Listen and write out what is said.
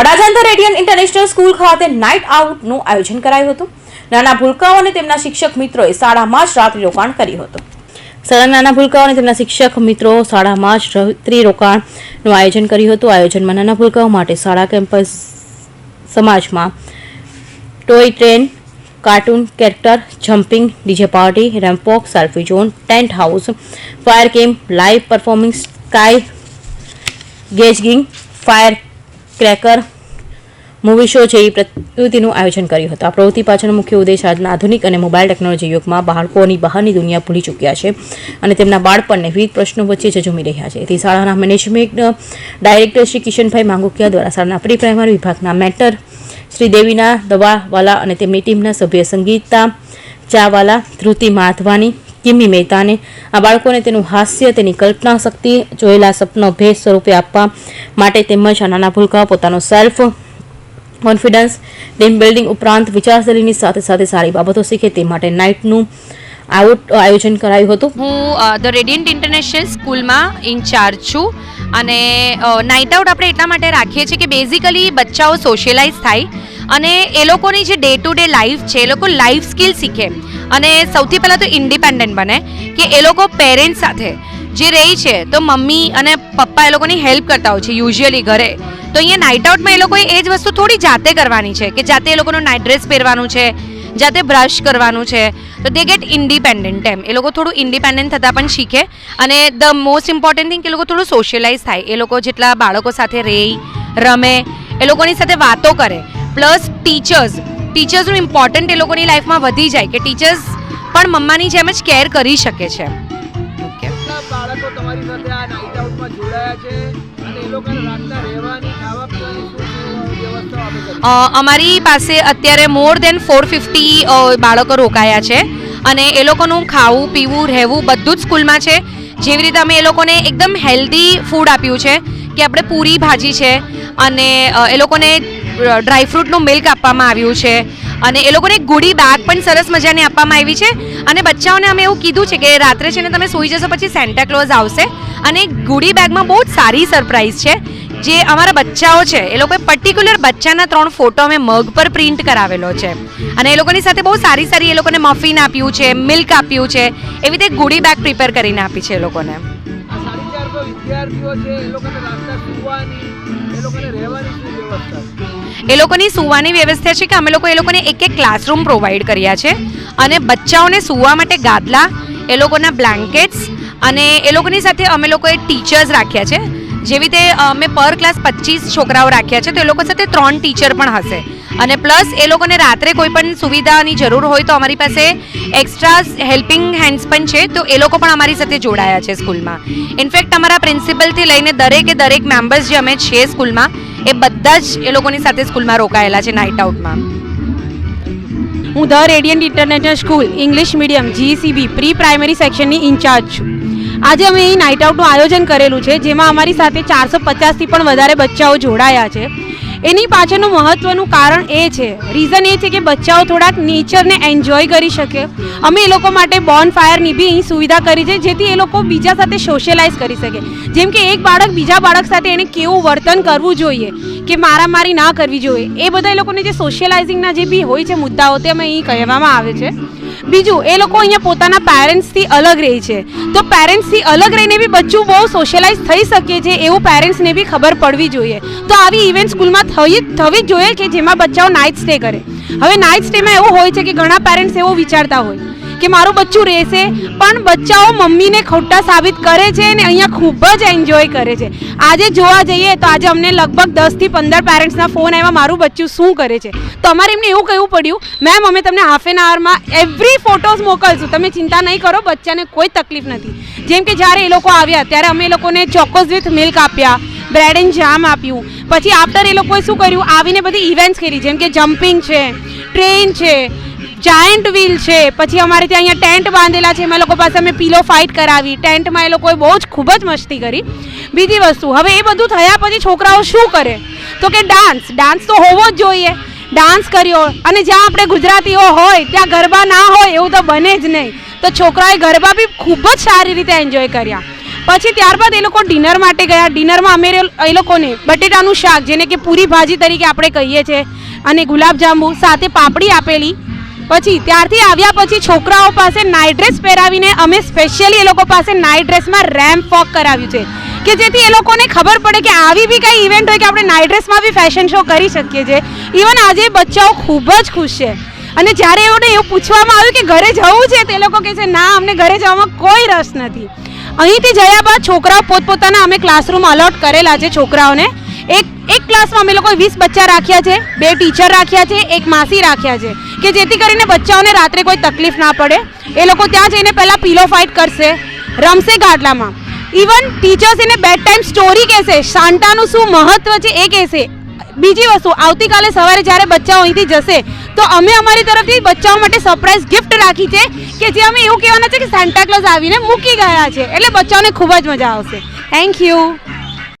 Adajan the radiant international school ખાતે night આઉટનું આયોજન કરાયું હતું. નાના ભૂલકાઓ અને તેમના શિક્ષક મિત્રોએ શાળામાં જ રાત્રિ રોકાણ કર્યું હતું. શાળા નાના ભૂલકાઓ અને તેમના શિક્ષક મિત્રો શાળામાં જ રાત્રિ રોકાણનું આયોજન કર્યું હતું. આયોજનમાં નાના ભૂલકાઓ માટે શાળા કેમ્પસ સમાજમાં toy train, cartoon, character, jumping, DJ party રેમ્પોક selfie zone, tent house, fire camp live performing, sky gazing, fire cracker movie show જેવી પ્રવૃત્તિનું આયોજન કર્યું હતું. આ પ્રવૃત્તિ પાછળનો મુખ્ય ઉદ્દેશ આજના આધુનિક અને મોબાઈલ ટેકનોલોજી યુગમાં બાળકોની બહારની દુનિયા ભૂલી ચૂક્યા છે અને તેમના બાળપણને વિવિધ પ્રશ્નો વચ્ચે ઝઝૂમી રહ્યા છે. તેથી શાળાના મેનેજમેન્ટ ડાયરેક્ટર શ્રી કિશનભાઈ માંગુકિયા દ્વારા શાળાના પ્રી પ્રાઇમરી વિભાગના મેન્ટર શ્રી દેવીના દવાવાલા અને તેમની ટીમના સભ્ય સંગીતા ચાવાલા ધૃતિ માધવાની કિમ્મી મહેતાને આ બાળકોને તેનું હાસ્ય, તેની કલ્પના શક્તિ, જોયેલા સપનો ભેદ સ્વરૂપે આપવા માટે તેમજ આ નાના ભૂલકાઓ પોતાનો સેલ્ફ કોન્ફિડન્સ ટીમ બિલ્ડિંગ ઉપરાંત વિચારસરણીની સાથે સાથે સારી બાબતો શીખે તે માટે નાઇટનું આઉટ આયોજન કરાયું હતું. હું ધ રેડિયન્ટ ઇન્ટરનેશનલ સ્કૂલમાં ઇન્ચાર્જ છું અને નાઇટ આઉટ આપણે એટલા માટે રાખીએ છીએ કે બેઝિકલી બચ્ચાઓ સોશિયલાઇઝ થાય. અને એ લોકોની જે ડે ટુ ડે લાઈફ છે, એ લોકો લાઈફ સ્કિલ શીખે. અને સૌથી પહેલાં તો ઇન્ડિપેન્ડન્ટ બને કે એ લોકો પેરેન્ટ્સ સાથે જે રહી છે, તો મમ્મી અને પપ્પા એ લોકોની હેલ્પ કરતા હોય છે યુઝ્યુઅલી ઘરે. તો અહીંયા નાઇટ આઉટમાં એ લોકોએ એ જ વસ્તુ થોડી જાતે કરવાની છે, કે જાતે એ લોકોનું નાઇટ ડ્રેસ પહેરવાનું છે, જાતે બ્રશ કરવાનું છે. તો દે ગેટ ઇન્ડિપેન્ડન્ટ એમ. એ લોકો થોડું ઇન્ડિપેન્ડન્ટ થતાં પણ શીખે. અને ધ મોસ્ટ ઇમ્પોર્ટન્ટ થિંગ કે એ લોકો થોડું સોશિયલાઇઝ થાય. એ લોકો જેટલા બાળકો સાથે રહે રમે, એ લોકોની સાથે વાતો કરે. Plus teachers. ટીચર્સનું ઇમ્પોર્ટન્ટ એ લોકોની લાઈફમાં વધી જાય કે ટીચર્સ પણ મમ્માની જેમ જ કેર કરી શકે છે. બાળકો તમારી સાથે આ નાઇટ આઉટમાં જોડાયા છે? અને એ લોકોને રાતના રહેવાની ખાવા પીવાની શું શું વ્યવસ્થા અમે કરી અ, અમારી પાસે અત્યારે મોર દેન ફોર ફિફ્ટી બાળકો રોકાયા છે. અને એ લોકોનું ખાવું પીવું રહેવું બધું જ સ્કૂલમાં છે. જેવી રીતે અમે એ લોકોને એકદમ હેલ્ધી ફૂડ આપ્યું છે કે આપણે પૂરી ભાજી છે અને એ લોકોને ડ્રાયફ્રૂટનું મિલ્ક આપવામાં આવ્યું છે. અને એ લોકોને ગુડી બેગ પણ સરસ મજાની આપવામાં આવી છે. અને બચ્ચાઓને અમે એવું કીધું છે કે રાત્રે છે ને તમે સૂઈ જશો પછી સેન્ટાક્લોઝ આવશે. અને ગુડી બેગમાં બહુ જ સારી સરપ્રાઈઝ છે. જે અમારા બચ્ચાઓ છે, એ લોકોએ પર્ટિક્યુલર બચ્ચાના ત્રણ ફોટો અમે મગ પર પ્રિન્ટ કરાવેલો છે. અને એ લોકોની સાથે બહુ સારી સારી એ લોકોને મફિન આપ્યું છે મિલ્ક આપ્યું છે. એવી રીતે ગુડી બેગ પ્રિપેર કરીને આપી છે એ લોકોને. વિદ્યાર્થીઓ છે, એ લોકોને રાતના સુવાની, એ લોકોને રહેવાની શું વ્યવસ્થા એ લોકોની સૂવાની વ્યવસ્થા છે કે અમે લોકો એ લોકોને એક એક ક્લાસરૂમ પ્રોવાઈડ કર્યા છે. અને બચ્ચાઓને સૂવા માટે ગાદલા, એ લોકોના બ્લેન્કેટ્સ અને એ લોકોની સાથે અમે લોકોએ ટીચર્સ રાખ્યા છે. જેવી રીતે અમે પર ક્લાસ પચીસ છોકરાઓ રાખ્યા છે, તો એ લોકો સાથે ત્રણ ટીચર પણ હશે. અને પ્લસ એ લોકોને રાત્રે કોઈ પણ સુવિધાની જરૂર હોય તો અમારી પાસે એક્સ્ટ્રા હેલ્પિંગ હેન્ડ્સ પણ છે, તો એ લોકો પણ અમારી સાથે જોડાયા છે સ્કૂલમાં. ઇનફેક્ટ અમારા પ્રિન્સિપલથી લઈને દરેકે દરેક મેમ્બર્સ જે અમે છીએ સ્કૂલમાં એ બધા જ એ લોકોની સાથે સ્કૂલમાં રોકાયેલા છે નાઇટ આઉટમાં હું the radiant international school English medium GCB pre primary સેક્શનની in charge છું. આજે અમે અહીં નાઇટ આઉટનું આયોજન કરેલું છે, જેમાં અમારી સાથે ચારસો પચાસથી પણ વધારે બચ્ચાઓ જોડાયા છે. એની પાછળનું મહત્ત્વનું કારણ એ છે. રીઝન એ છે કે બચ્ચાઓ થોડાક નેચરને એન્જોય કરી શકે. અમે એ લોકો માટે બોન ફાયરની બી સુવિધા કરી છે, જેથી એ લોકો બીજા સાથે સોશિયલાઇઝ કરી શકે. જેમ કે એક બાળક બીજા બાળક સાથે એને કેવું વર્તન કરવું જોઈએ, કે મારામારી ના કરવી જોઈએ. એ બધા એ લોકોને જે સોશિયલાઇઝિંગના જે બી હોય છે મુદ્દાઓ તે અમે અહીં કહેવામાં આવે છે. બીજું, એ લોકો અહીંયા પોતાના પેરેન્ટ્સથી અલગ રહે છે. તો પેરેન્ટ્સથી અલગ રહીને બી બચ્ચું બહુ સોશિયલાઇઝ થઈ શકે છે એવું પેરેન્ટ્સને બી ખબર પડવી જોઈએ. તો આવી ઇવેન્ટ સ્કૂલમાં થઈ થવી જ જોઈએ કે જેમાં બચ્ચાઓ નાઇટ સ્ટે કરે. હવે નાઇટ સ્ટેમાં એવું હોય છે કે ઘણા પેરેન્ટ્સ એવો વિચારતા હોય. કે મારું બચ્ચું રહેશે, પણ બચ્ચાઓ મમ્મીને ખોટા સાબિત કરે છે અને અહીંયા ખૂબ જ એન્જોય કરે છે. આજે જોવા જઈએ તો આજે અમને લગભગ દસથી પંદર પેરેન્ટ્સના ફોન આવ્યા, મારું બચ્ચું શું કરે છે? તો અમારે એમને એવું કહેવું પડ્યું મેમ અમે તમને હાફ એન આવરમાં એવરી ફોટોઝ મોકલશું. તમે ચિંતા નહીં કરો, બચ્ચાને કોઈ તકલીફ નથી. જેમ કે જ્યારે એ લોકો આવ્યા, ત્યારે અમે એ લોકોને ચોક્કસ વિથ મિલ્ક આપ્યા બ્રેડ એન્ડ જામ આપ્યું. પછી આફ્ટર એ લોકોએ શું કર્યું? આવીને બધી ઇવેન્ટ્સ કરી, જેમ કે જમ્પિંગ છે ટ્રેન છે જાયન્ટ વ્હીલ છે. પછી અમારે ત્યાં અહીંયા ટેન્ટ બાંધેલા છે. એમાં લોકો પાસે અમે પીલો ફાઇટ કરાવી. ટેન્ટમાં એ લોકોએ બહુ જ ખૂબ જ મસ્તી કરી. બીજી વસ્તુ, હવે એ બધું થયા પછી છોકરાઓ શું કરે? તો કે ડાન્સ ડાન્સ તો હોવો જ જોઈએ. ડાન્સ કર્યો. અને જ્યાં આપણે ગુજરાતીઓ હોય, ત્યાં ગરબા ના હોય, એવું તો બને જ નહીં. તો છોકરાઓએ ગરબા બી ખૂબ જ સારી રીતે એન્જોય કર્યા. પછી ત્યારબાદ એ લોકો ડિનર માટે ગયા. ડિનરમાં અમે એ લોકોને બટેટાનું શાક, જેને કે પૂરી ભાજી તરીકે આપણે કહીએ છીએ અને ગુલાબજાંબુ સાથે પાપડી આપેલી. પછી ત્યારથી આવ્યા પછી છોકરાઓ પાસે નાઇટ ડ્રેસ પહેરાવીને અમે સ્પેશિયલી એ લોકો પાસે નાઇટ ડ્રેસમાં રેમ્પ વોક કરાવ્યું છે. કે જેથી એ લોકોને ખબર પડે કે આવી બી કંઈ ઇવેન્ટ હોય કે આપણે નાઇટ ડ્રેસમાં બી ફેશન શો કરી શકીએ છીએ. ઇવન આજે બચ્ચાઓ ખૂબ જ ખુશ છે. અને જ્યારે એઓને એવું પૂછવામાં આવ્યું કે ઘરે જવું છે, તે લોકો કહે છે, ના, અમને ઘરે જવામાં કોઈ રસ નથી. અહીંથી જયા બાદ છોકરાઓ પોતપોતાના અમે ક્લાસરૂમ અલોટ કરેલા છે છોકરાઓને. એક એક ક્લાસમાં અમે લોકોએ વીસ બચ્ચા રાખ્યા છે, બે ટીચર રાખ્યા છે, એક માસી રાખ્યા છે, કે જેથી કરીને બચ્ચાઓને રાત્રે કોઈ તકલીફ ના પડે. એ લોકો ત્યાં જઈને પહેલાં પીલો ફાઇટ કરશે, રમશે ગાડલામાં. ઇવન ટીચર્સ એને બેડ ટાઈમ સ્ટોરી કહેશે, શાંતાનું શું મહત્વ છે એ કહેશે. બીજી વસ્તુ, આવતીકાલે સવારે જ્યારે બચ્ચાઓ અહીંથી જશે, તો અમે અમારી તરફથી બચ્ચાઓ માટે સરપ્રાઈઝ ગિફ્ટ રાખી છે, કે જે અમે એવું કહેવાના છે કે સાન્ટાક્લોઝ આવીને મૂકી ગયા છે. એટલે બચ્ચાઓને ખૂબ જ મજા આવશે. Thank you